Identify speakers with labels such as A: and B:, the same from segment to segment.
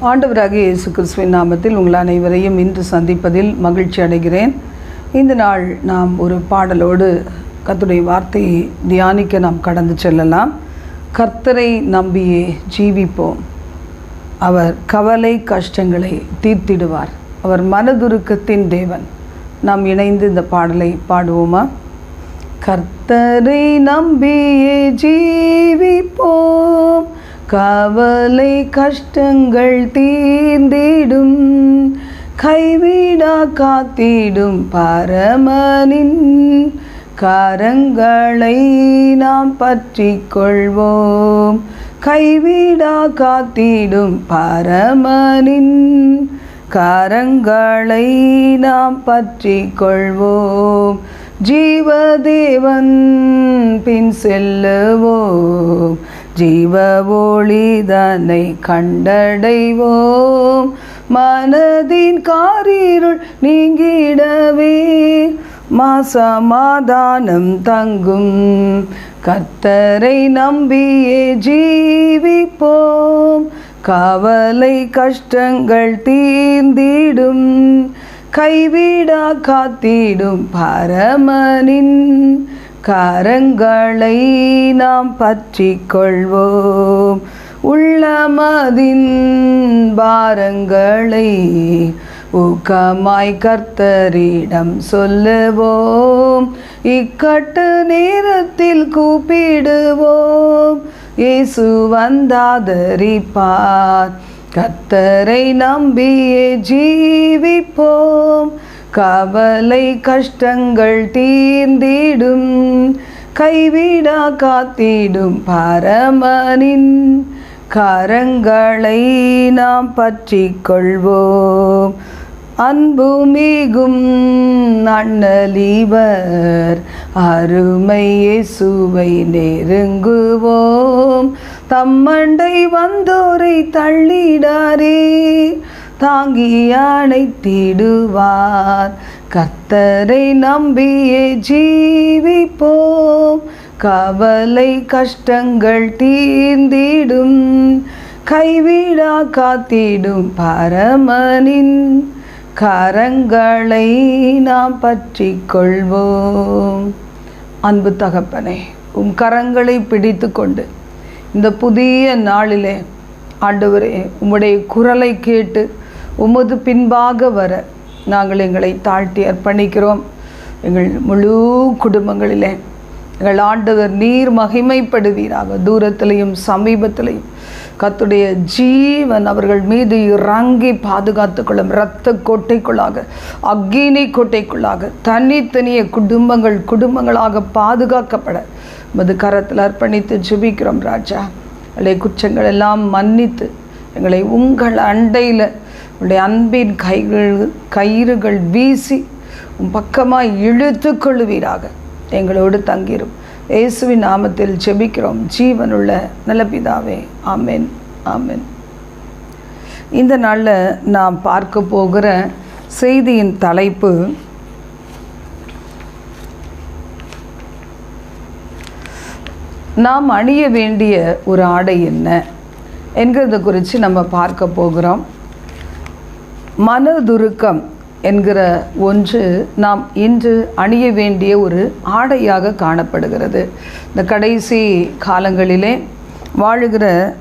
A: ஆண்டவராக இயேசு கிறிஸ்துவின் நாமத்தில் உங்கள் அனைவரையும் இன்று சந்திப்பதில் மகிழ்ச்சி அடைகிறேன். இந்த நாள் நாம் ஒரு பாடலோடு கத்துடைய வார்த்தையை தியானிக்க நாம் கடந்து செல்லலாம். கர்த்தரை நம்பியே ஜீவிப்போம். அவர் கவலை கஷ்டங்களை தீர்த்திடுவார். அவர் மனதுருக்கத்தின் தேவன். நாம் இணைந்து இந்த பாடலை பாடுவோமா? கர்த்தரை நம்பியே ஜீவிப்போம். கவலை கஷ்டங்கள் தீர்ந்திடும். கைவிடா காத்திடும் பரமனின் கரங்களை நாம் பற்றி கொள்வோம் கைவிடா காத்திடும் பரமனின் கரங்களை நாம் பற்றி கொள்வோம் ஜீவதேவன் பின் செல்லுவோம். ஜீவ ஒளிதனை கண்டடைவோம். மனதின் காரிருள் நீங்கிடவே மாசமாதானம் தங்கும். கத்தரை நம்பியே ஜீவிப்போம். கவலை கஷ்டங்கள் தீர்ந்திடும். கைவிடா காத்திடும் பரமனின் கரங்களை நாம் பற்றி கொள்வோம் உள்ளமதின் பாரங்களை ஊக்கமாய் கர்த்தரிடம் சொல்லுவோம். இக்கட்டு நேரத்தில் கூப்பிடுவோம். இயேசு வந்தாதரிப்பார். கத்தரை நம்பியே ஜீவிப்போம். கவலை கஷ்டங்கள் தீர்ந்திடும். கைவிடா காத்திடும் பரமனின் கரங்களை நாம் பற்றி கொள்வோம். அன்பு மிகும் அண்ணலிவர் அருமையே சுவை நெருங்குவோம். தம்மண்டை வந்தோரை தள்ளிடாரே தாங்கி அணைத்திடுவார் கர்த்தரை நம்பியே ஜீவிப்போம். கவலை கஷ்டங்கள் தீர்ந்திடும். கைவிடா காத்திடும் பரமனின் கரங்களை நாம் பற்றி கொள்வோம் அன்பு தகப்பனே உம் கரங்களை பிடித்து கொண்டு இந்த புதிய நாளிலே ஆண்டவரே உம்முடைய குரலை கேட்டு உமது பின்பாக வர நாங்கள் எங்களை தாழ்த்தி அர்ப்பணிக்கிறோம். எங்கள் முழு குடும்பங்களிலே எங்கள் ஆண்டவர் நீர் மகிமைப்படுவீராக. தூரத்திலையும் சமீபத்திலையும் கத்துடைய ஜீவன் அவர்கள் மீது இறங்கி பாதுகாத்துக்கொள்ளும் இரத்த கோட்டைக்குள்ளாக அக்னி கோட்டைக்குள்ளாக தனித்தனிய குடும்பங்கள் குடும்பங்களாக பாதுகாக்கப்பட உமது கரத்தில் அர்ப்பணித்து ஜெபிக்கிறோம் ராஜா. எங்களுடைய குற்றங்கள் எல்லாம் மன்னித்து எங்களை உங்கள் அண்டையில் உங்களுடைய அன்பின் கைகள் கயிறுகள் வீசி உன் பக்கமாக இழுத்து கொள்ளுவீராக. எங்களோடு தங்கிரும். இயேசுவின் நாமத்தில் ஜெபிக்கிறோம். ஜீவனுள்ள நல்ல பிதாவே ஆமென் ஆமேன். இந்த நாளில் நாம் பார்க்க போகிற செய்தியின் தலைப்பு நாம் அணிய வேண்டிய ஒரு ஆடை என்ன என்கிறத குறித்து நம்ம பார்க்க போகிறோம். மனதுருக்கம் என்கிற ஒன்று நாம் இன்று அணிய வேண்டிய ஒரு ஆடையாக காணப்படுகிறது. இந்த கடைசி காலங்களிலே வாழுகிற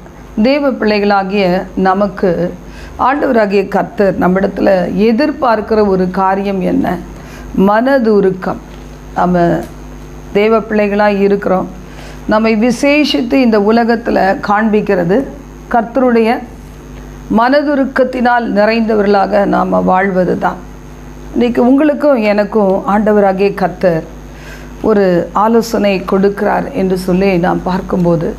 A: தேவ பிள்ளைகளாகிய நமக்கு ஆண்டவராகிய கர்த்தர் நம்மிடத்தில் எதிர்பார்க்கிற ஒரு காரியம் என்ன? மனதுருக்கம். நம்ம தேவ பிள்ளைகளாக இருக்கிறோம். நம்மை விசேஷித்து இந்த உலகத்தில் காண்பிக்கிறது கர்த்தருடைய மனதுருக்கத்தினால் நிறைந்தவர்களாக நாம் வாழ்வது தான் இன்றைக்கி உங்களுக்கும் எனக்கும் ஆண்டவராகிய கர்த்தர் ஒரு ஆலோசனை கொடுக்கிறார் என்று சொல்லி நாம் பார்க்கும்போது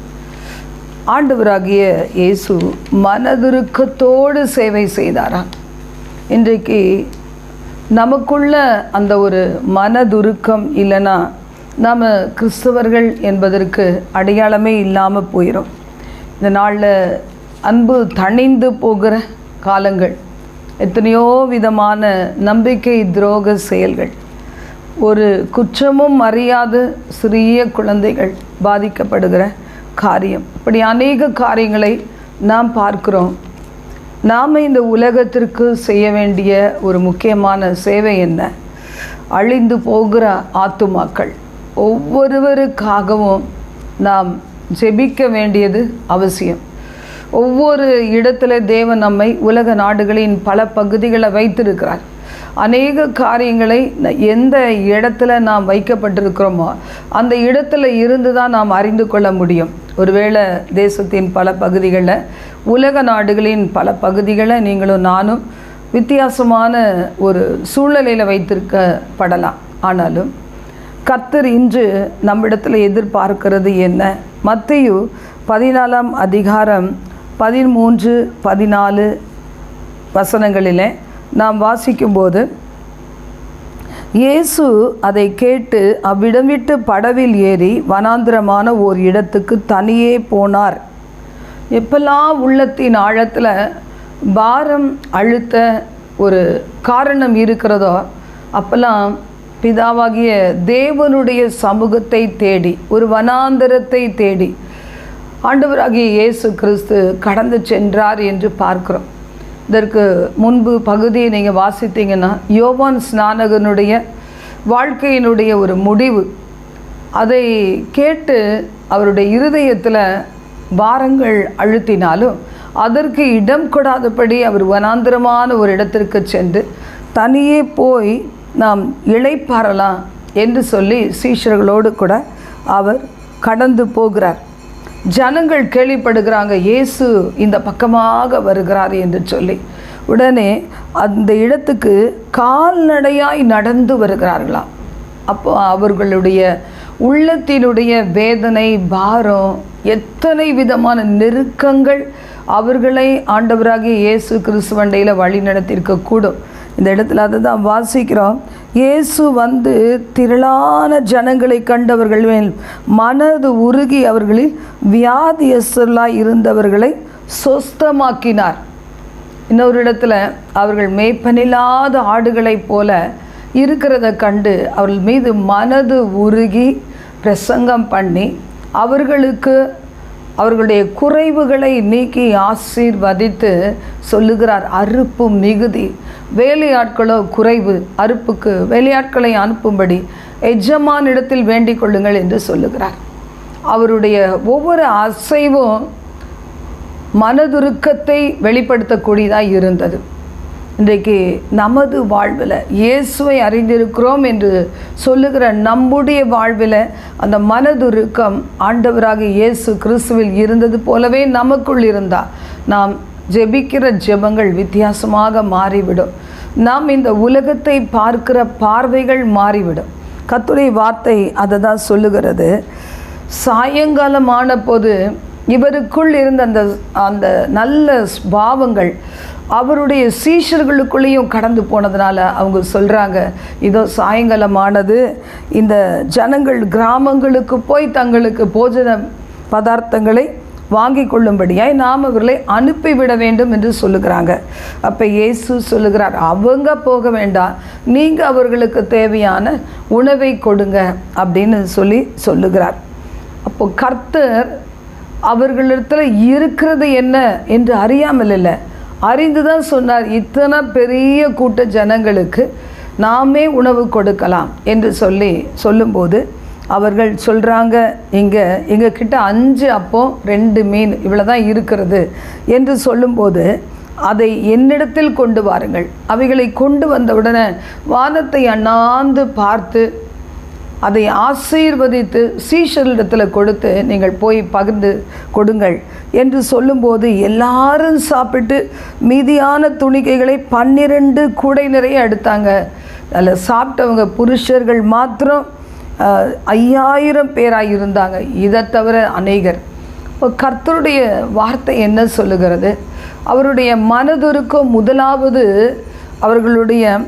A: ஆண்டவராகிய இயேசு மனதுருக்கத்தோடு சேவை செய்தாராம். இன்றைக்கு நமக்குள்ள அந்த ஒரு மனதுருக்கம் இல்லைன்னா நாம் கிறிஸ்தவர்கள் என்பதற்கு அடையாளமே இல்லாமல் போயிடும் இந்த நாளில் அன்பு தணிந்து போகிற காலங்கள் எத்தனையோ விதமான நம்பிக்கை துரோக செயல்கள் ஒரு குற்றமும் அறியாத சிறிய குழந்தைகள் பாதிக்கப்படுகிற காரியம். இப்படி அநேக காரியங்களை நாம் பார்க்கிறோம். நாம் இந்த உலகத்திற்கு செய்ய வேண்டிய ஒரு முக்கியமான சேவை என்ன? அழிந்து போகிற ஆத்துமாக்கள். ஒவ்வொருவருக்காகவும் நாம் ஜெபிக்க வேண்டியது அவசியம். ஒவ்வொரு இடத்துல தேவன் நம்மை உலக நாடுகளின் பல பகுதிகளை வைத்திருக்கிறார். அநேக காரியங்களை எந்த இடத்துல நாம் வைக்கப்பட்டிருக்கிறோமோ அந்த இடத்துல இருந்து தான் நாம் அறிந்து கொள்ள முடியும். ஒருவேளை தேசத்தின் பல பகுதிகளில் உலக நாடுகளின் பல பகுதிகளை நீங்களும் நானும் வித்தியாசமான ஒரு சூழ்நிலையில் வைத்திருக்கப்படலாம். ஆனாலும் கர்த்தர் இன்று நம்மிடத்தில் எதிர்பார்க்கிறது என்ன? மத்தையு பதினாலாம் அதிகாரம் பதிமூன்று பதினாலு வசனங்களிலே நாம் வாசிக்கும்போது இயேசு அதை கேட்டு அவ்விடம் விட்டு படவில் ஏறி வனாந்திரமான ஓர் இடத்துக்கு தனியே போனார். எப்பெல்லாம் உள்ளத்தின் ஆழத்தில் பாரம் அழுத்த ஒரு காரணம் இருக்கிறதோ அப்போல்லாம் பிதாவாகிய தேவனுடைய சமூகத்தை தேடி ஒரு வனாந்தரத்தை தேடி ஆண்டவராகிய இயேசு கிறிஸ்து கடந்து சென்றார் என்று பார்க்கிறோம். இதற்கு முன்பு பகுதியை நீங்கள் வாசித்தீங்கன்னா யோவான் ஸ்நானகனுடைய வாழ்க்கையினுடைய ஒரு முடிவு. அதை கேட்டு அவருடைய இருதயத்தில் பாரங்கள் அழுத்தினாலும் அதற்கு இடம் கொடாதபடி அவர் வனாந்திரமான ஒரு இடத்திற்கு சென்று தனியே போய் நாம் இழைப்பாரலாம் என்று சொல்லி சீஷர்களோடு கூட அவர் கடந்து போகிறார். ஜனங்கள் கேள்விப்படுகிறாங்க இயேசு இந்த பக்கமாக வருகிறார் என்று சொல்லி. உடனே அந்த இடத்துக்கு கால்நடையாய் நடந்து வருகிறார்களாம். அப்போ அவர்களுடைய உள்ளத்தினுடைய வேதனை பாரம் எத்தனை விதமான நெருக்கங்கள் அவர்களை ஆண்டவராகிய இயேசு கிறிஸ்துவண்டையில் வழி நடத்தியிருக்கக்கூடும் கூடும் இந்த இடத்துல அதை தான் வாசிக்கிறோம். இயேசு வந்து திரளான ஜனங்களை கண்டவர்கள் மேல் மனது உருகி அவர்களில் வியாதியஸ்தர்களாக இருந்தவர்களை சொஸ்தமாக்கினார். இன்னொரு இடத்துல அவர்கள் மேய்ப்பனில்லாத ஆடுகளைப் போல இருக்கிறத கண்டு அவர்கள் மீது மனது உருகி பிரசங்கம் பண்ணி அவர்களுக்கு அவர்களுடைய குறைவுகளை நீக்கி ஆசீர்வதித்து சொல்லுகிறார். அறுப்பு மிகுதி. வேலையாட்களோ குறைவு அறுப்புக்கு வேலையாட்களை அனுப்பும்படி எஜமானிடத்தில் வேண்டிக் கொள்ளுங்கள் என்று சொல்லுகிறார். அவருடைய ஒவ்வொரு அசைவும் மனதுருக்கத்தை வெளிப்படுத்தக்கூடியதாக இருந்தது. இன்றைக்கு நமது வாழ்வில் இயேசுவை அறிந்திருக்கிறோம் என்று சொல்லுகிற நம்முடைய வாழ்வில் அந்த மனதுருக்கம் ஆண்டவராக இயேசு கிறிஸ்துவில் இருந்தது போலவே நமக்குள் இருந்தால் நாம் ஜெபிக்கிற ஜெபங்கள் வித்தியாசமாக மாறிவிடும். நாம் இந்த உலகத்தை பார்க்கிற பார்வைகள் மாறிவிடும். கத்துரை வார்த்தை அதை தான் சொல்லுகிறது. சாயங்காலமான போது இவருக்குள் இருந்த அந்த அந்த நல்ல பாவங்கள் அவருடைய சீஷர்களுக்குள்ளேயும் கடந்து போனதுனால அவங்க சொல்கிறாங்க இதோ சாயங்காலமானது இந்த ஜனங்கள் கிராமங்களுக்கு போய் தங்களுக்கு போஜன பதார்த்தங்களை வாங்கி கொள்ளும்படியாய் நாம் அவர்களை அனுப்பிவிட வேண்டும் என்று சொல்லுகிறாங்க. அப்போ இயேசு சொல்லுகிறார் அவங்க போக வேண்டாம். நீங்கள் அவர்களுக்கு தேவையான உணவை கொடுங்க அப்படின்னு சொல்லி சொல்லுகிறார். அப்போ கர்த்தர் அவர்களிடத்தில் இருக்கிறது என்ன என்று அறியாமல் இல்லை. அறிந்து தான் சொன்னார் இத்தனை பெரிய கூட்ட ஜனங்களுக்கு நாமே உணவு கொடுக்கலாம் என்று சொல்லி சொல்லும்போது அவர்கள் சொல்கிறாங்க இங்கே எங்கள் கிட்ட அஞ்சு அப்போ ரெண்டு மீன் இவ்வளோ தான் இருக்கிறது என்று சொல்லும்போது அதை என்னிடத்தில் கொண்டு வாருங்கள். அவைகளை கொண்டு வந்தவுடனே வானத்தை அண்ணாந்து பார்த்து அதை ஆசீர்வதித்து சீஷரிடத்தில் கொடுத்து நீங்கள் போய் பகிர்ந்து கொடுங்கள் என்று சொல்லும்போது எல்லாரும் சாப்பிட்டு மீதியான துணிக்கைகளை பன்னிரண்டு கூடை நிறைய எடுத்தாங்க. அதில் சாப்பிட்டவங்க புருஷர்கள் மாத்திரம் ஐயாயிரம் பேராக இருந்தாங்க. இதை தவிர அநேகர். இப்போ கர்த்தருடைய வார்த்தை என்ன சொல்லுகிறது? அவருடைய மனதுருக்கம் முதலாவது அவர்களுடைய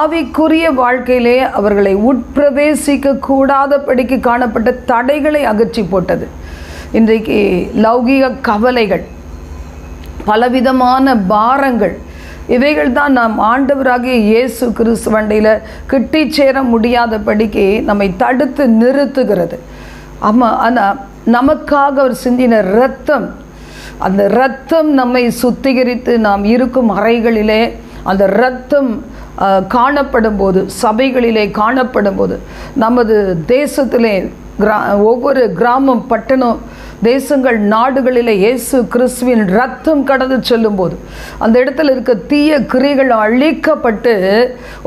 A: ஆவிக்குரிய வாழ்க்கையிலே அவர்களை உட்பிரவேசிக்க கூடாதபடிக்கு காணப்பட்ட தடைகளை அகற்றி போட்டது. இன்றைக்கு லௌகிக கவலைகள் பலவிதமான பாரங்கள் இவைகள் தான் நாம் ஆண்டவராகிய இயேசு கிறிஸ்துவண்டையில் கிட்டி சேர முடியாதபடிக்கு நம்மை தடுத்து நிறுத்துகிறது. ஆமாம் ஆனால் நமக்காக அவர் சிந்தின ரத்தம் அந்த ரத்தம் நம்மை சுத்திகரித்து நாம் இருக்கும் அறைகளிலே அந்த ரத்தம் காணப்படும் போது சபைகளிலே காணப்படும் போது நமது தேசத்திலே கிரா ஒவ்வொரு கிராமம் பட்டணம் தேசங்கள் நாடுகளில் இயேசு கிறிஸ்துவின் ரத்தம் கடந்து செல்லும்போது அந்த இடத்துல இருக்க தீய கிரிகள் அழிக்கப்பட்டு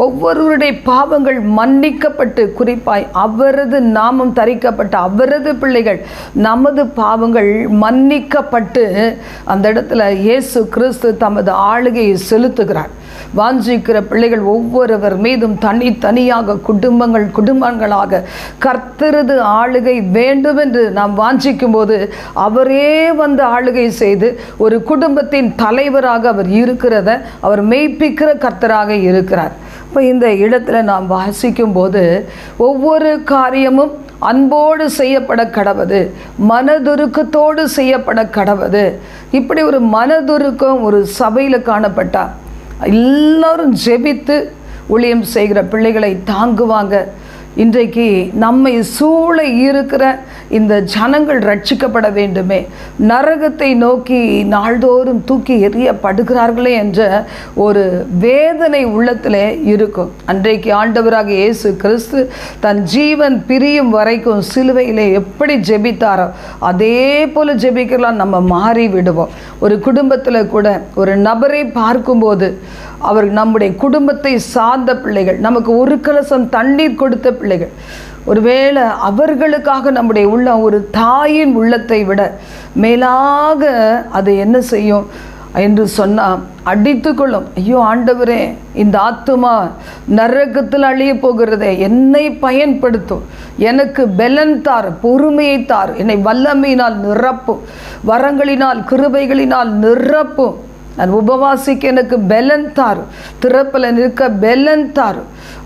A: ஒவ்வொருவருடைய பாவங்கள் மன்னிக்கப்பட்டு குறிப்பாய் அவரது நாமம் தரிக்கப்பட்ட அவரது பிள்ளைகள் நமது பாவங்கள் மன்னிக்கப்பட்டு அந்த இடத்துல இயேசு கிறிஸ்து தமது ஆளுகையை செலுத்துகிறார். வாஞ்சிக்கிற பிள்ளைகள் ஒவ்வொருவர் மீதும் தனித்தனியாக குடும்பங்கள் குடும்பங்களாக கர்த்தரது ஆளுகை வேண்டும் என்று நாம் வாஞ்சிக்கும் போது அவரே வந்து ஆளுகை செய்து ஒரு குடும்பத்தின் தலைவராக அவர் இருக்கிறத அவர் மெய்ப்பிக்கிற கர்த்தராக இருக்கிறார். இப்போ இந்த இடத்துல நாம் வாசிக்கும் போது ஒவ்வொரு காரியமும் அன்போடு செய்யப்பட கடவுது மனதுருக்கத்தோடு செய்யப்பட கடவுது. இப்படி ஒரு மனதுருக்கம் ஒரு சபையில் காணப்பட்டார் எல்லோரும் ஜெபித்து ஊழியம் செய்கிற பிள்ளைகளை தாங்குவாங்க. இன்றைக்கு நம்மை சூழ இருக்கிற இந்த ஜனங்கள் ரட்சிக்கப்பட வேண்டுமே. நரகத்தை நோக்கி நாள்தோறும் தூக்கி எறியப்படுகிறார்களே என்ற ஒரு வேதனை உள்ளத்திலே இருக்கும். அன்றைக்கு ஆண்டவராக இயேசு கிறிஸ்து தன் ஜீவன் பிரியும் வரைக்கும் சிலுவையிலே எப்படி ஜெபித்தாரோ அதே போல ஜெபிக்கலாம் நம்ம மாறி விடுவோம் ஒரு குடும்பத்தில் கூட ஒரு நபரை பார்க்கும்போது அவர் நம்முடைய குடும்பத்தை சார்ந்த பிள்ளைகள் நமக்கு ஒரு கலசம் தண்ணீர் கொடுத்த பிள்ளைகள். ஒருவேளை அவர்களுக்காக நம்முடைய உள்ளம் ஒரு தாயின் உள்ளத்தை விட மேலாக அது என்ன செய்யும் என்று சொன்னால் அடித்து கொள்ளும். ஐயோ ஆண்டவரே இந்த ஆத்துமா நரகத்தில் அழிய போகிறதே என்னை பயன்படுத்தும். எனக்கு பெலன் தார் பொறுமையை தார். என்னை வல்லமையினால் நிரப்பும். வரங்களினால் கிருபைகளினால் நிரப்பும். நான் உபவாசிக்க எனக்கு பெலன் தார். திறப்பில் நிற்க பெலன் தார்.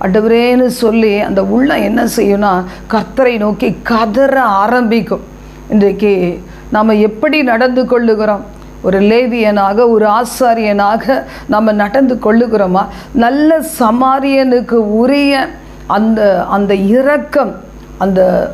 A: அண்டவரேன்னு சொல்லி அந்த உள்ளம் என்ன செய்யும்னா கர்த்தரை நோக்கி கதற ஆரம்பிக்கும். இன்றைக்கு நாம் எப்படி நடந்து கொள்ளுகிறோம்? ஒரு லேவியனாக ஒரு ஆசாரியனாக நம்ம நடந்து கொள்ளுகிறோமா? நல்ல சமாரியனுக்கு உரிய அந்த அந்த இரக்கம் அந்த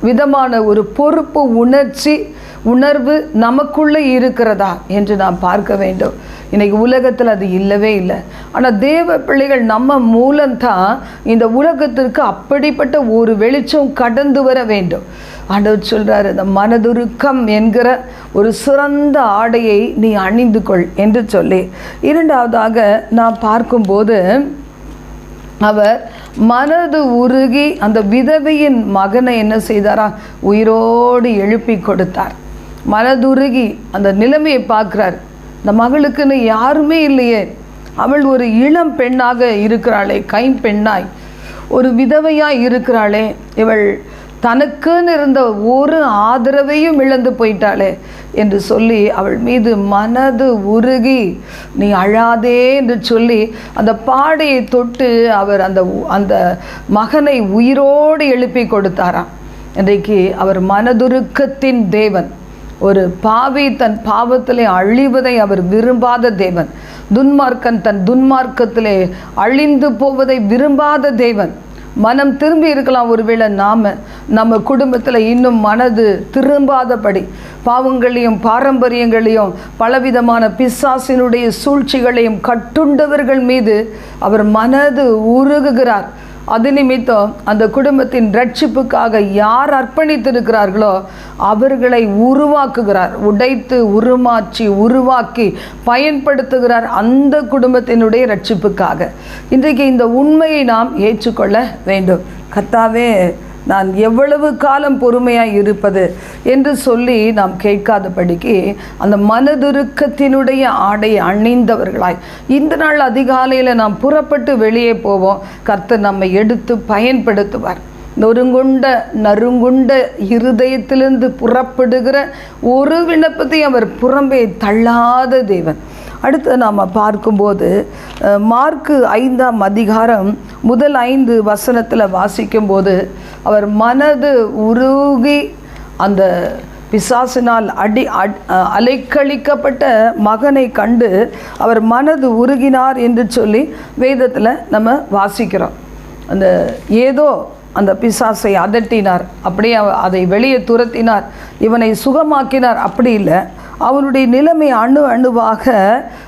A: விதமான ஒரு பொறுப்பு உணர்ச்சி உணர்வு நமக்குள்ளே இருக்கிறதா என்று நாம் பார்க்க வேண்டும். இன்றைக்கி உலகத்தில் அது இல்லவே இல்லை. ஆனால் தேவ பிள்ளைகள் நம்ம மூலம்தான் இந்த உலகத்திற்கு அப்படிப்பட்ட ஒரு வெளிச்சம் கடந்து வர வேண்டும். ஆண்டவர் சொல்கிறார் இந்த மனதுருக்கம் என்கிற ஒரு சிறந்த ஆடையை நீ அணிந்து கொள் என்று சொல்லி. இரண்டாவதாக நான் பார்க்கும்போது அவர் மனது உருகி அந்த விதவையின் மகனை என்ன செய்தாரா? உயிரோடு எழுப்பி கொடுத்தார். மனதுருகி அந்த நிலைமையை பார்க்குறார். இந்த மகளுக்குன்னு யாருமே இல்லையே. அவள் ஒரு இளம் பெண்ணாக இருக்கிறாளே கைம்பெண்ணாய் ஒரு விதவையாக இருக்கிறாளே. இவள் தனக்குன்னு இருந்த ஒரு ஆதரவையும் இழந்து போயிட்டாளே என்று சொல்லி அவள் மீது மனது உருகி நீ அழாதே என்று சொல்லி அந்த பாடையை தொட்டு அவர் அந்த அந்த மகனை உயிரோடு எழுப்பி கொடுத்தாராம். இன்றைக்கு அவர் மனதுருக்கத்தின் தேவன். ஒரு பாவி தன் பாவத்திலே அழிவதை அவர் விரும்பாத தேவன். துன்மார்க்கன் தன் துன்மார்க்கத்திலே அழிந்து போவதை விரும்பாத தேவன். மனம் திரும்பி இருக்கலாம் ஒருவேளை நாம் நம்ம குடும்பத்தில் இன்னும் மனது திரும்பாதபடி. பாவங்களையும் பாரம்பரியங்களையும் பலவிதமான பிசாசினுடைய சூழ்ச்சிகளையும் கட்டுண்டவர்கள் மீது அவர் மனது உருகுகிறார். அது நிமித்தம் அந்த குடும்பத்தின் ரட்சிப்புக்காக யார் அர்ப்பணித்திருக்கிறார்களோ அவர்களை உருவாக்குகிறார். உடைத்து உருமாற்றி உருவாக்கி பயன்படுத்துகிறார் அந்த குடும்பத்தினுடைய ரட்சிப்புக்காக. இன்றைக்கு இந்த உண்மையை நாம் ஏற்றுக்கொள்ள வேண்டும். கர்த்தாவே நான் எவ்வளவு காலம் பொறுமையாக இருப்பது என்று சொல்லி நாம் கேட்காதபடிக்கு அந்த மனதுருக்கத்தினுடைய ஆடை அணிந்தவர்களாய். இந்த நாள் அதிகாலையில் நாம் புறப்பட்டு வெளியே போவோம். கர்த்தர் நம்மை எடுத்து பயன்படுத்துவார். நொறுங்குண்ட நறுங்குண்ட இருதயத்திலிருந்து புறப்படுகிற ஒரு விண்ணப்பத்தையும் அவர் புறம்பே தள்ளாத தேவன். அடுத்து நாம் பார்க்கும்போது மார்க்கு ஐந்தாம் அதிகாரம் முதல் ஐந்து வசனத்தில் வாசிக்கும்போது அவர் மனது உருகி அந்த பிசாசினால் அடி அட்- அலைக்கழிக்கப்பட்ட மகனை கண்டு அவர் மனது உருகினார் என்று சொல்லி வேதத்தில் நம்ம வாசிக்கிறோம். அந்த ஏதோ அந்த பிசாசை அதட்டினார் அப்படியே அதை வெளியே துரத்தினார் இவனை சுகமாக்கினார் அப்படி இல்லை. அவனுடைய நிலைமை அணு அணுவாக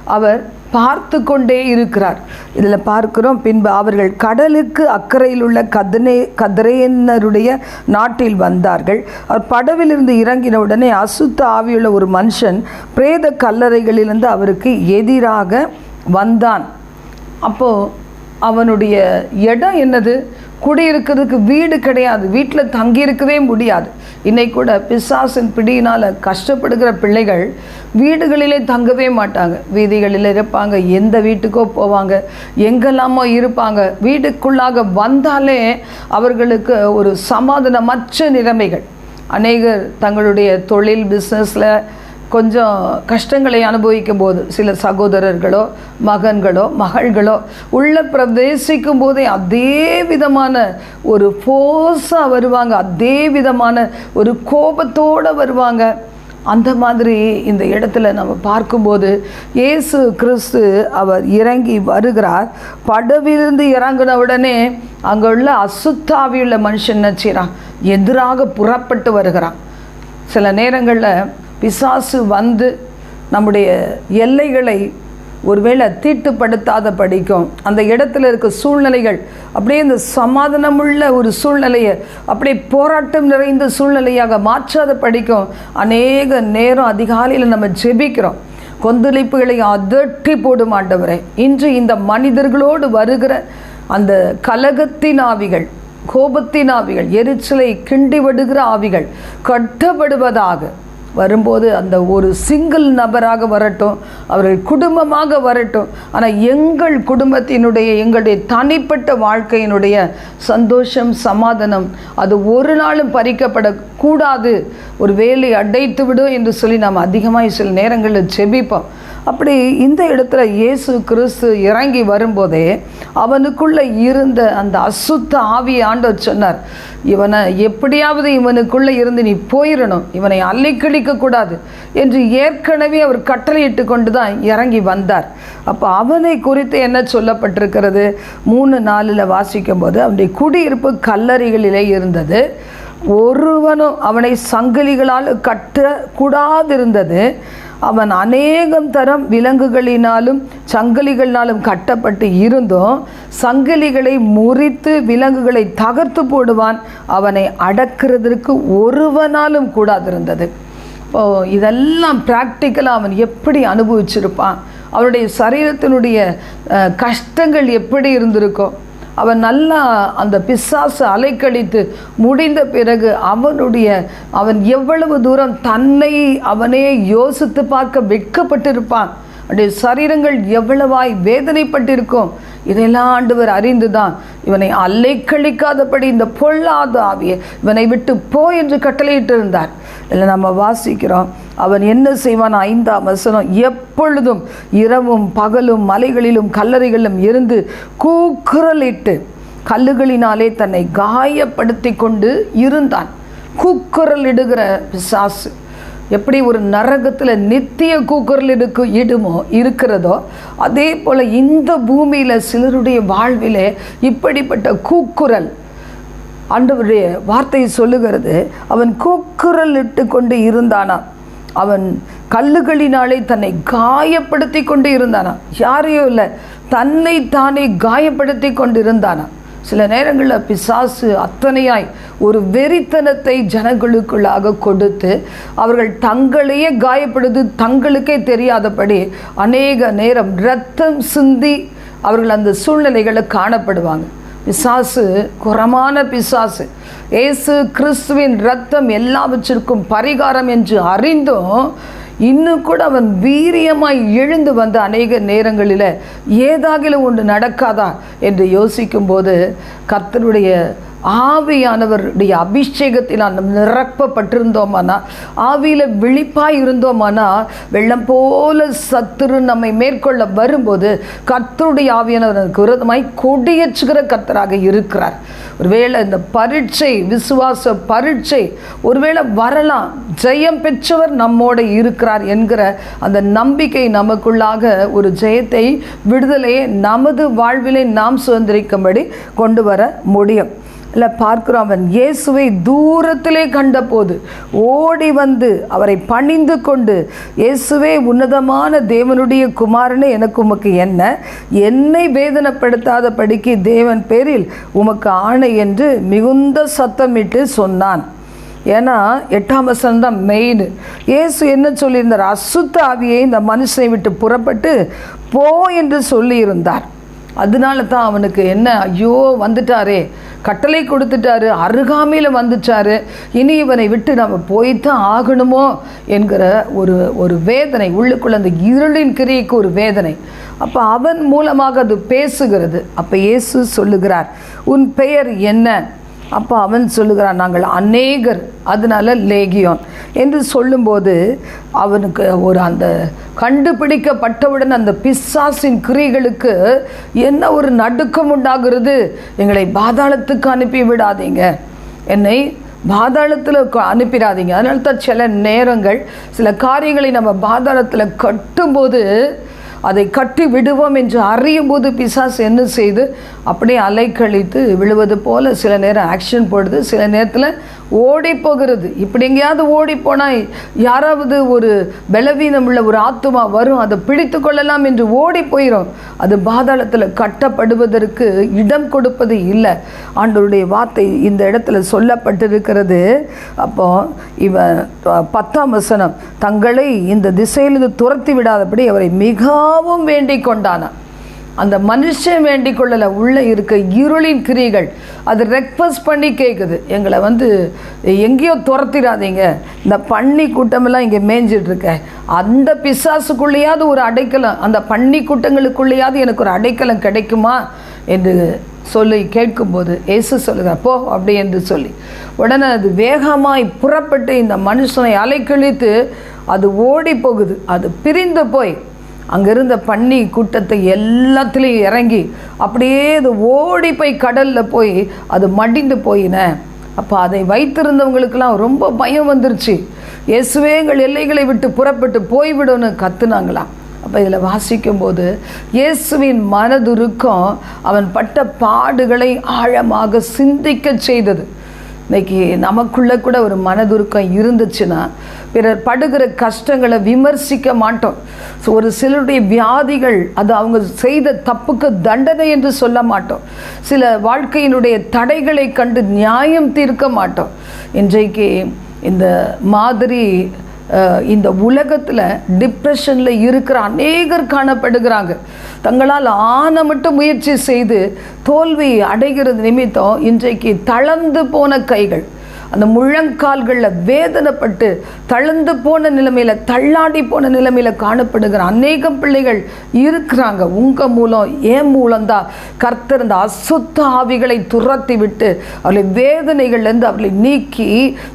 A: அவர் பார்த்து கொண்டே இருக்கிறார். இதில் பார்க்கிறோம் பின்பு அவர்கள் கடலுக்கு அக்கறையில் உள்ள கதனே கதிரையினருடைய நாட்டில் வந்தார்கள். அவர் படவிலிருந்து இறங்கின உடனே அசுத்த ஆவியுள்ள ஒரு மனுஷன் பிரேத கல்லறைகளிலிருந்து அவருக்கு எதிராக வந்தான். அப்போது அவனுடைய இடம் என்னது? குடியிருக்கிறதுக்கு வீடு கிடையாது வீட்டில் தங்கியிருக்கவே முடியாது. இன்னைக்கு கூட பிசாசின் பிடியினால் கஷ்டப்படுகிற பிள்ளைகள் வீடுகளிலே தங்கவே மாட்டாங்க. வீதிகளில் இருப்பாங்க எந்த வீட்டுக்கோ போவாங்க எங்கெல்லாமோ இருப்பாங்க. வீட்டுக்குள்ளாக வந்தாலே அவர்களுக்கு ஒரு சமாதானமற்ற நிலைமைகள். அநேகர் தங்களுடைய தொழில் பிஸ்னஸில் கொஞ்சம் கஷ்டங்களை அனுபவிக்கும் போது சில சகோதரர்களோ மகன்களோ மகள்களோ உள்ள பிரவேசிக்கும் போதே அதே விதமான ஒரு ஃபோர்ஸாக வருவாங்க அதே விதமான ஒரு கோபத்தோடு வருவாங்க. அந்த மாதிரி இந்த இடத்துல நம்ம பார்க்கும்போது இயேசு கிறிஸ்து அவர் இறங்கி வருகிறார். படவிலிருந்து இறங்கின உடனே அங்கே உள்ள அசுத்தாவியுள்ள மனுஷன் என்ன செய்கிறான் எதிராக புறப்பட்டு வருகிறான். சில நேரங்களில் பிசாசு வந்து நம்முடைய எல்லைகளை ஒருவேளை தீட்டுப்படுத்தாத படிக்கும். அந்த இடத்துல இருக்க சூழ்நிலைகள் அப்படியே இந்த சமாதானமுள்ள ஒரு சூழ்நிலையை அப்படியே போராட்டம் நிறைந்த சூழ்நிலையாக மாற்றாத படிக்கும். அநேக நேரம் அதிகாலையில் நம்ம ஜெபிக்கிறோம். கொந்தளிப்புகளை அதட்டி போடும் ஆண்டவரே. இன்று இந்த மனிதர்களோடு வருகிற அந்த கலகத்தின் ஆவிகள் கோபத்தின் ஆவிகள் எரிச்சலை கிண்டி விடுகிற ஆவிகள் கட்டப்படுவதாக வரும்போது அந்த ஒரு சிங்கிள் நபராக வரட்டும் அவர்கள் குடும்பமாக வரட்டும் ஆனால் எங்கள் குடும்பத்தினுடைய எங்களுடைய தனிப்பட்ட வாழ்க்கையினுடைய சந்தோஷம் சமாதானம் அது ஒரு நாளும் பறிக்கப்படக்கூடாது. ஒரு வேலை அடைத்து விடும் என்று சொல்லி நாம் அதிகமாக சில நேரங்களில் செபிப்போம் அப்படி இந்த இடத்துல இயேசு கிறிஸ்து இறங்கி வரும்போதே அவனுக்குள்ளே இருந்த அந்த அசுத்த ஆவியை ஆண்டவர் சொன்னார். இவனை எப்படியாவது இவனுக்குள்ளே இருந்து நீ போயிடணும். இவனை அள்ளிக்கழிக்க கூடாது என்று ஏற்கனவே அவர் கட்டளையிட்டு கொண்டு தான் இறங்கி வந்தார். அப்போ அவனை குறித்து என்ன சொல்லப்பட்டிருக்கிறது? மூணு நாளில் வாசிக்கும் போது அவனுடைய குடியிருப்பு கல்லறைகளிலே இருந்தது. ஒருவனும் அவனை சங்கிலிகளால் கட்டக்கூடாதிருந்தது. அவன் அநேகம் தரம் விலங்குகளினாலும் சங்கிலிகளினாலும் கட்டப்பட்டு இருந்தும் சங்கிலிகளை முறித்து விலங்குகளை தகர்த்து போடுவான் அவனை அடக்கிறதற்கு ஒருவனாலும் கூடாதிருந்தது. இப்போ இதெல்லாம் ப்ராக்டிக்கலாக அவன் எப்படி அனுபவிச்சிருப்பான்? அவனுடைய சரீரத்தினுடைய கஷ்டங்கள் எப்படி இருந்திருக்கும்? அவன் நல்லா அந்த பிசாசு அலைக்கழித்து முடிந்த பிறகு அவனுடைய அவன் எவ்வளவு தூரம் தன்னை அவனே யோசித்து பார்க்க வெட்கப்பட்டிருப்பான். அப்படி சரீரங்கள் எவ்வளவாய் வேதனைப்பட்டிருக்கும் இதெல்லாம் ஆண்டவர் அறிந்துதான் இவனை அலைக்கழிக்காதபடி இந்த பொல்லாத ஆவியை இவனை விட்டு போ என்று கட்டளையிட்டு இருந்தார் இல்லை நம்ம வாசிக்கிறோம் அவன் என்ன செய்வான்? ஐந்தாம் வசனம் எப்பொழுதும் இரவும் பகலும் மலைகளிலும் கல்லறைகளிலும் இருந்து கூக்குரலிட்டு கல்லுகளினாலே தன்னை காயப்படுத்தி கொண்டு இருந்தான். கூக்குரல் இடுகிற பிசாசு. எப்படி ஒரு நரகத்தில் நித்திய கூக்குரல் இடுக்கு இடுமோ இருக்கிறதோ அதே போல் இந்த பூமியில் சிலருடைய வாழ்விலே இப்படிப்பட்ட கூக்குரல். ஆண்டவருடைய வார்த்தை சொல்லுகிறது அவன் கூக்குரல் இட்டு கொண்டு இருந்தானா? அவன் கல்லுகளினாலே தன்னை காயப்படுத்தி கொண்டு இருந்தானா? யாரையும் இல்லை தன்னை தானே காயப்படுத்தி கொண்டு இருந்தானா? சில நேரங்களில் பிசாசு அத்தனையாய் ஒரு வெறித்தனத்தை ஜனங்களுக்குள்ளாக கொடுத்து அவர்கள் தங்களையே காயப்படுது தங்களுக்கே தெரியாதபடி அநேக நேரம் ரத்தம் சிந்தி அவர்கள் அந்த சூழ்நிலைகளை காணப்படுவாங்க. பிசாசு குறமான பிசாசு. இயேசு கிறிஸ்துவின் ரத்தம் எல்லாவற்றிற்கும் பரிகாரம் என்று அறிந்தும் இன்னும் கூட அவன் வீரியமாய் எழுந்து வந்த அநேக நேரங்களில் ஏதாகிலும் ஒன்று நடக்காதா என்று யோசிக்கும்போது கர்த்தருடைய ஆவியானவருடைய அபிஷேகத்தினால் நாம் நிரப்பப்பட்டிருந்தோமானா ஆவியில் விழிப்பாய் இருந்தோமானா வெள்ளம் போல சத்துரு நம்மை மேற்கொள்ள வரும்போது கர்த்தருடைய ஆவியானவருக்கு விரதமாய் கொடியச்சுகிற கர்த்தராக இருக்கிறார். ஒருவேளை இந்த பரீட்சை விசுவாச பரீட்சை ஒருவேளை வரலாம் ஜெயம் பெற்றவர் நம்மோட இருக்கிறார் என்கிற அந்த நம்பிக்கை நமக்குள்ளாக ஒரு ஜெயத்தை விடுதலையை நமது வாழ்விலே நாம் சுதந்திரிக்கும்படி கொண்டு வர முடியும். இல்லை பார்க்கிறோம் அவன் இயேசுவை தூரத்திலே கண்டபோது ஓடி வந்து அவரை பணிந்து கொண்டு இயேசுவே உன்னதமான தேவனுடைய குமாரனே எனக்கு உமக்கு என்ன? என்னை வேதனைப்படுத்தாத படிக்கு தேவன் பேரில் உமக்கு ஆணை என்று மிகுந்த சத்தமிட்டு சொன்னான். ஏன்னா எட்டாம் வசனம் தான் மெயின் இயேசு என்ன சொல்லியிருந்தார்? அசுத்த ஆவியை இந்த மனுஷனை விட்டு புறப்பட்டு போ என்று சொல்லியிருந்தார். அதனால தான் அவனுக்கு என்ன ஐயோ வந்துட்டாரே. கட்டளை கொடுத்துட்டாரு அருகாமையில் வந்துட்டாரு. இனி இவனை விட்டு நம்ம போய்த்தான் ஆகணுமோ என்கிற ஒரு ஒரு வேதனை. உள்ளுக்குள்ள அந்த இருளின் கிரியைக்கு ஒரு வேதனை. அப்போ அவன் மூலமாக அது பேசுகிறது. அப்போ இயேசு சொல்லுகிறார் உன் பெயர் என்ன? அப்போ அவன் சொல்லுகிறான் நாங்கள் அநேகர் அதனால லேகியோன். என்று சொல்லும்போது அவனுக்கு ஒரு அந்த கண்டுபிடிக்கப்பட்டவுடன் அந்த பிசாசின் கிரிகளுக்கு என்ன ஒரு நடுக்கம் உண்டாகிறது? எங்களை பாதாளத்துக்கு அனுப்பி விடாதீங்க. என்னை பாதாளத்தில் அனுப்பிடாதீங்க. அதனால தான் சில நேரங்கள் சில காரியங்களை நம்ம பாதாளத்தில் கட்டும்போது அதை கட்டி விடுவோம் என்று அறியும் போது பிசாஸ் என்ன செய்து அப்படியே அலைக்கழித்து விழுவது போல் சில நேரம் ஆக்ஷன் போடுது. சில நேரத்தில் ஓடி போகிறது இப்படி எங்கேயாவது ஓடி போனால் யாராவது ஒரு பலவீனம் உள்ள ஒரு ஆத்துமா வரும். அதை பிடித்து கொள்ளலாம் என்று ஓடி போயிடும் அது பாதாளத்தில் கட்டப்படுவதற்கு இடம் கொடுப்பது இல்லை. ஆண்டவருடைய வார்த்தை இந்த இடத்துல சொல்லப்பட்டிருக்கிறது. அப்போ இவன் பத்தாம் வசனம் தங்களை இந்த திசையிலிருந்து துரத்தி விடாதபடி அவரை மிகவும் வேண்டிக் கொண்டானான் அந்த மனுஷன் வேண்டிக் கொள்ளலை உள்ளே இருக்க இருளின் கிரிகள். அது ரெக்வஸ்ட் பண்ணி கேட்குது எங்களை வந்து எங்கேயோ துரத்திடாதீங்க. இந்த பன்னி கூட்டமெல்லாம் இங்கே மேய்ஞ்சிட்ருக்க அந்த பிசாசுக்குள்ளேயாவது ஒரு அடைக்கலம் அந்த பன்னி கூட்டங்களுக்குள்ளேயாவது எனக்கு ஒரு அடைக்கலம் கிடைக்குமா என்று சொல்லி கேட்கும்போது ஏசு சொல்லுகிறார் போ அப்படி என்று சொல்லி. உடனே அது வேகமாய் புறப்பட்டு இந்த மனுஷனை அலைக்கழித்து அது ஓடி போகுது. அது பிரிந்து போய் அங்கே இருந்த பன்னி கூட்டத்தை எல்லாத்துலேயும் இறங்கி அப்படியே அது ஓடி போய் கடலில் போய் அது மடிந்து போயின. அப்போ அதை வைத்திருந்தவங்களுக்கெல்லாம் ரொம்ப பயம் வந்துருச்சு. இயேசுவே எங்கள் எல்லைகளை விட்டு புறப்பட்டு போய்விடும்னு கத்துனாங்களாம். அப்போ இதில் வாசிக்கும்போது இயேசுவின் மனதுருக்கம் அவன் பட்ட பாடுகளை ஆழமாக சிந்திக்க செய்தது. இன்னைக்கு நமக்குள்ளே கூட ஒரு மனதுருக்கம் இருந்துச்சுன்னா பிறர் படுகிற கஷ்டங்களை விமர்சிக்க மாட்டோம். ஸோ ஒரு சிலருடைய வியாதிகள் அது அவங்க செய்த தப்புக்கு தண்டனை என்று சொல்ல மாட்டோம். சில வாழ்க்கையினுடைய தடைகளை கண்டு நியாயம் தீர்க்க மாட்டோம். இன்றைக்கு இந்த மாதிரி இந்த உலகத்தில் டிப்ரெஷனில் இருக்கிற அநேகர் காணப்படுகிறாங்க. தங்களால் ஆன மட்டும் முயற்சி செய்து தோல்வி அடைகிறது நிமித்தம் இன்றைக்கு தளர்ந்து போன கைகள். அந்த முழங்கால்களில் வேதனைப்பட்டு தளர்ந்து போன நிலைமையில் தள்ளாடி போன நிலைமையில் காணப்படுகிற அநேகம் பிள்ளைகள் இருக்கிறாங்க. உங்கள் மூலம் ஏன் மூலம்தான். கர்த்தர் இந்த அசுத்த ஆவிகளை துரத்தி விட்டு அவர்களை வேதனைகள்லேருந்து அவர்களை நீக்கி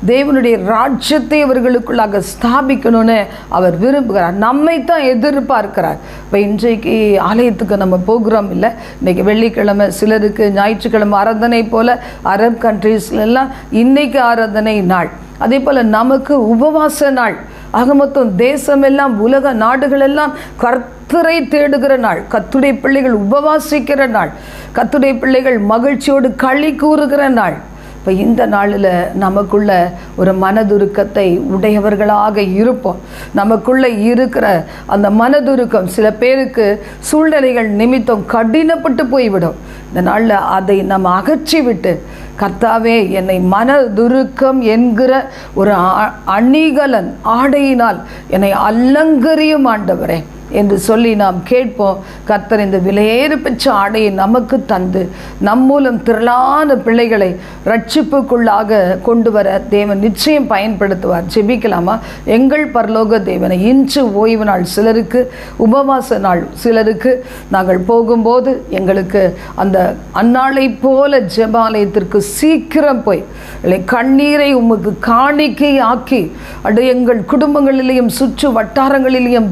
A: தேவனுடைய ராஜ்யத்தை அவர்களுக்குள்ளாக ஸ்தாபிக்கணும்னு அவர் விரும்புகிறார். நம்மை தான் எதிர்பார்க்கிறார். இப்போ இன்றைக்கு ஆலயத்துக்கு நம்ம போகிறோம் இல்லை? இன்னைக்கு வெள்ளிக்கிழமை சிலருக்கு ஞாயிற்றுக்கிழமை அரந்தனை போல அரப் கண்ட்ரீஸ்லாம் இன்றைக்கி இன்னைக்கு ஆராதனை நாள். அதே போல் நமக்கு உபவாச நாள். ஆக மொத்தம் தேசமெல்லாம் உலக நாடுகளெல்லாம் கர்த்தரை தேடுகிற நாள். கத்துடைய பிள்ளைகள் உபவாசிக்கிற நாள். கத்துடைய பிள்ளைகள் மகிழ்ச்சியோடு களி கூறுகிற நாள். இப்போ இந்த நாளில் நமக்குள்ள ஒரு மனதுருக்கத்தை உடையவர்களாக இருப்போம். நமக்குள்ள இருக்கிற அந்த மனதுருக்கம் சில பேருக்கு சூழ்நிலைகள் நிமித்தம் கடினப்பட்டு போய்விடும். இந்த நாளில் அதை நம்ம அகற்றி விட்டு கர்த்தாவே என்னை மனதுருக்கம் என்கிற ஒரு அ- அணிகலன் ஆடையினால் என்னை அல்லங்கரியும் ஆண்டவரே. என்று சொல்லி நாம் கேட்போம். கர்த்தர் இந்த விலையேறு பெற்ற ஆடையை நமக்கு தந்து நம் மூலம் திரளான பிள்ளைகளை ரட்சிப்புக்குள்ளாக கொண்டு வர தேவன் நிச்சயம் பயன்படுத்துவார். ஜெபிக்கலாமா? எங்கள் பரலோக தேவனை இன்று ஓய்வு நாள் சிலருக்கு உபவாச நாள் சிலருக்கு. நாங்கள் போகும்போது எங்களுக்கு அந்த அந்நாளை போல ஜெபாலயத்திற்கு சீக்கிரம் போய் இல்லை கண்ணீரை உமக்கு காணிக்கை ஆக்கி அடு எங்கள் குடும்பங்களிலேயும் சுற்று வட்டாரங்களிலேயும்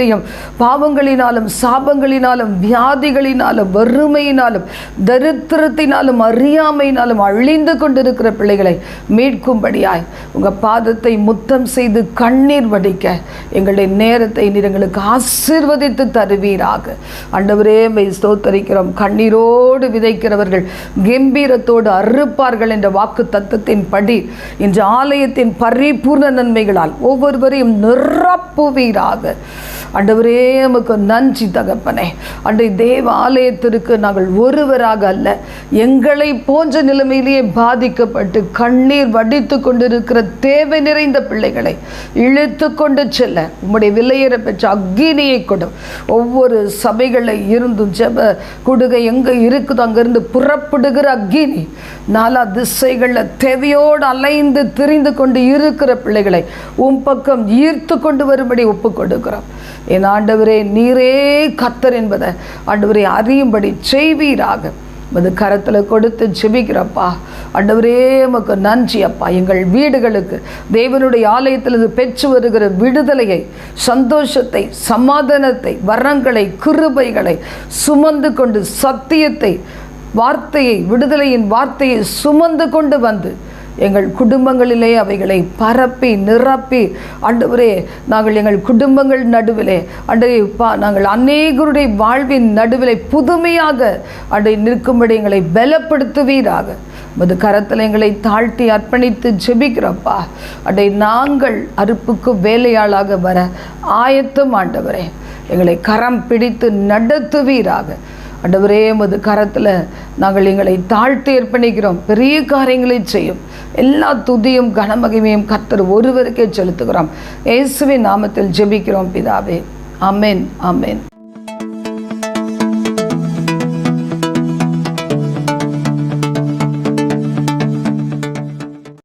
A: தேசங்களிலேயும் பாவங்களினாலும் சாபங்களினாலும் வியாதிகளினாலும் வறுமையினாலும் தரித்திரத்தினாலும் அறியாமையினாலும் அழிந்து கொண்டிருக்கிற பிள்ளைகளை மீட்கும்படியாய் உங்கள் பாதத்தை முத்தம் செய்து கண்ணீர் வடிக்க எங்களுடைய நேரத்தை நீர் எங்களுக்கு ஆசீர்வதித்து தருவீராக. அண்டவரே மை ஸ்தோத்தரிக்கிறோம். கண்ணீரோடு விதைக்கிறவர்கள் கம்பீரத்தோடு அறுப்பார்கள் என்ற வாக்கு தத்துவத்தின் படி இன்று ஆலயத்தின் பரிபூர்ண நன்மைகளால் ஒவ்வொருவரையும் நிரப்புவீராக. ஆண்டவரே நமக்கு நன்றி தகப்பனே. அன்றை தேவ ஆலயத்திற்கு நாங்கள் ஒருவராக அல்ல எங்களை போன்ற நிலைமையிலேயே பாதிக்கப்பட்டு கண்ணீர் வடித்து கொண்டிருக்கிற தேவை நிறைந்த பிள்ளைகளை இழுத்து கொண்டு செல்ல உம்முடைய விலையேற பெற்ற அக்னியை கொடும் ஒவ்வொரு சபைகளில் இருந்தும் ஜெப குடுகை எங்கே இருக்குதோ அங்கிருந்து புறப்படுகிற அக்கினி நாலா திசைகளில் தேவையோடு அலைந்து திரிந்து கொண்டு இருக்கிற பிள்ளைகளை உம் பக்கம் ஈர்த்து கொண்டு வரும்படி ஒப்பு கொடுக்கிறோம். என் ஆண்டவரே நீரே கத்தர் என்பதை ஆண்டவரை அறியும்படி செய்வீராக. அது கரத்தில் கொடுத்து ஜெபிக்கிறப்பா. அண்டவரே உமக்கு நன்றி அப்பா. எங்கள் வீடுகளுக்கு தேவனுடைய ஆலயத்திலிருந்து பெற்று வருகிற விடுதலையை சந்தோஷத்தை சமாதானத்தை வரங்களை கிருபைகளை சுமந்து கொண்டு சத்தியத்தை வார்த்தையை விடுதலையின் வார்த்தையை சுமந்து கொண்டு வந்து எங்கள் குடும்பங்களிலே அவைகளை பரப்பி நிரப்பி ஆண்டவரே நாங்கள் எங்கள் குடும்பங்கள் நடுவிலே அண்டை பா நாங்கள் அநேகருடைய வாழ்வின் நடுவிலே புதுமையாக அண்டை நிற்கும்படி எங்களை பலப்படுத்துவீராக. மது கரத்தில் எங்களை தாழ்த்தி அர்ப்பணித்து ஜெபிக்கிறப்பா அடை நாங்கள் அறுப்புக்கு வேலையாளாக வர ஆயத்தம் ஆண்டவரே. எங்களை கரம் பிடித்து நடத்துவீராக. அண்டவரே மது கரத்தில் நாங்கள் எங்களை தாழ்த்தி ஏற்பணிக்கிறோம் பெரிய காரியங்களை செய்யும். எல்லா துதியும் கனமகிமையும் கத்தர் ஒருவருக்கே செலுத்துகிறோம். இயேசுவின் நாமத்தில் ஜெபிக்கிறோம் பிதாவே. அமேன் அமேன்